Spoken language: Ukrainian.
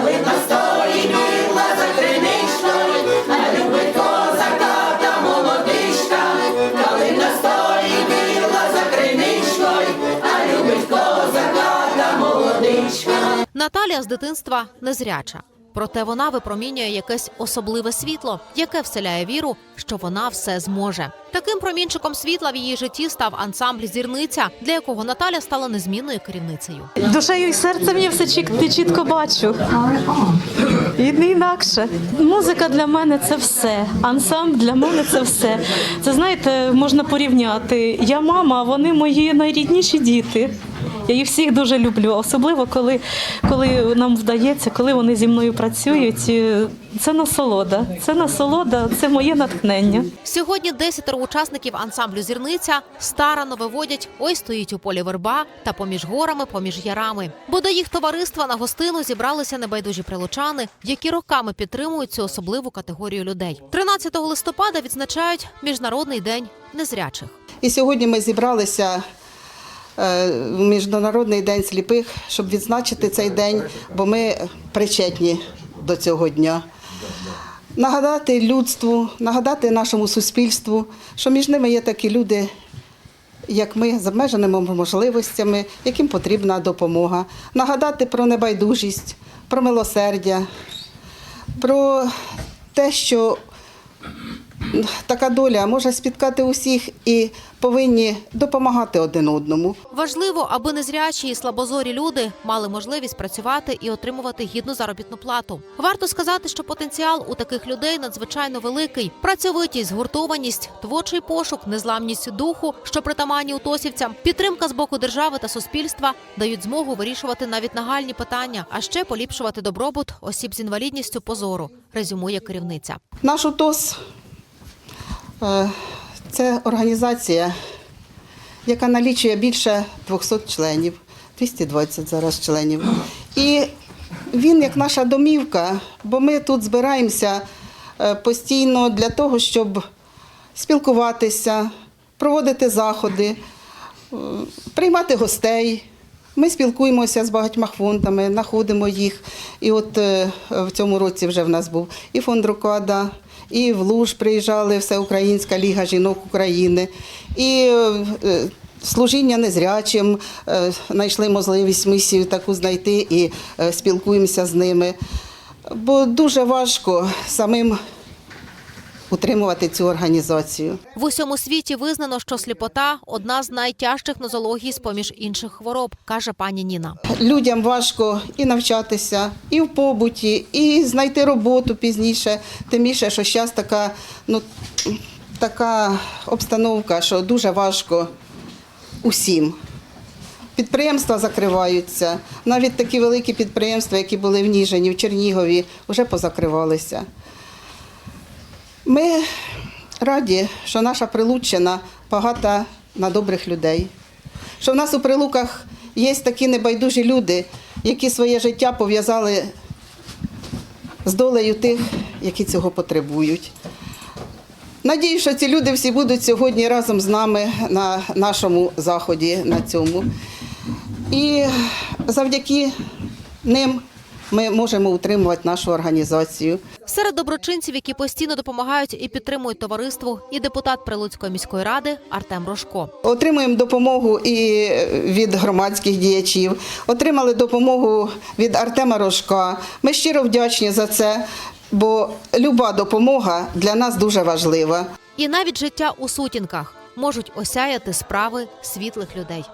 Калина стоїть мила за криничкою, а любить козака та молодишка, Калина стоїть біла за криничкою, а любить козака та молодичка. Наталія з дитинства незряча. Проте вона випромінює якесь особливе світло, яке вселяє віру, що вона все зможе. Таким промінчиком світла в її житті став ансамбль зірниця, для якого Наталя стала незмінною керівницею. Душею і серцем я все чіт- чітко бачу. І не інакше. Музика для мене це все. Ансамбль для мене це все. Це знаєте, можна порівняти. Я мама, вони мої найрідніші діти. Я їх всіх дуже люблю, особливо коли, коли нам вдається, коли вони зі мною працюють. Це насолода. Це насолода, це моє натхнення. Сьогодні десятеро учасників ансамблю зірниця старано виводять ой стоїть у полі верба та поміж горами, поміж ярами. Бо до їх товариства на гостину зібралися небайдужі прилучани, які роками підтримують цю особливу категорію людей. 13 листопада відзначають міжнародний день незрячих. І сьогодні ми зібралися Міжнародний день сліпих, щоб відзначити цей день, бо ми причетні до цього дня. Нагадати людству, нагадати нашому суспільству, що між ними є такі люди, як ми, з обмеженими можливостями, яким потрібна допомога. Нагадати про небайдужість, про милосердя, про те, що така доля може спіткати усіх і повинні допомагати один одному. Важливо, аби незрячі і слабозорі люди мали можливість працювати і отримувати гідну заробітну плату. Варто сказати, що потенціал у таких людей надзвичайно великий. Працьовитість, згуртованість, творчий пошук, незламність духу, що притаманні утосівцям, підтримка з боку держави та суспільства дають змогу вирішувати навіть нагальні питання, а ще поліпшувати добробут осіб з інвалідністю позору. Резюмує керівниця. Наш УТОС це організація, яка налічує більше 200 членів, 220 зараз членів. І він як наша домівка, бо ми тут збираємося е, постійно для того, щоб спілкуватися, проводити заходи, е, приймати гостей. Ми спілкуємося з багатьма фондами, знаходимо їх. І от е, в цьому році вже в нас був і фонд Рокада, і в Луж приїжджали Всеукраїнська ліга жінок України, і е, служіння незрячим е, знайшли можливість місію таку знайти і е, спілкуємося з ними. Бо дуже важко самим утримувати цю організацію. В усьому світі визнано, що сліпота одна з найтяжчих нозологій з поміж інших хвороб, каже пані Ніна. Людям важко і навчатися, і в побуті, і знайти роботу пізніше. Тим більше, що зараз така, ну, така обстановка, що дуже важко усім. Підприємства закриваються. Навіть такі великі підприємства, які були в Ніжині, в Чернігові, вже позакривалися. Ми раді, що наша Прилуччина багата на добрих людей. Що в нас у Прилуках є такі небайдужі люди, які своє життя пов'язали з долею тих, які цього потребують. Надію, що ці люди всі будуть сьогодні разом з нами на нашому заході на цьому. І завдяки ним ми можемо утримувати нашу організацію. Серед доброчинців, які постійно допомагають і підтримують товариству, і депутат Прилуцької міської ради Артем Рожко. Отримуємо допомогу і від громадських діячів, отримали допомогу від Артема Рожка. Ми щиро вдячні за це, бо люба допомога для нас дуже важлива. І навіть життя у сутінках можуть осяяти справи світлих людей.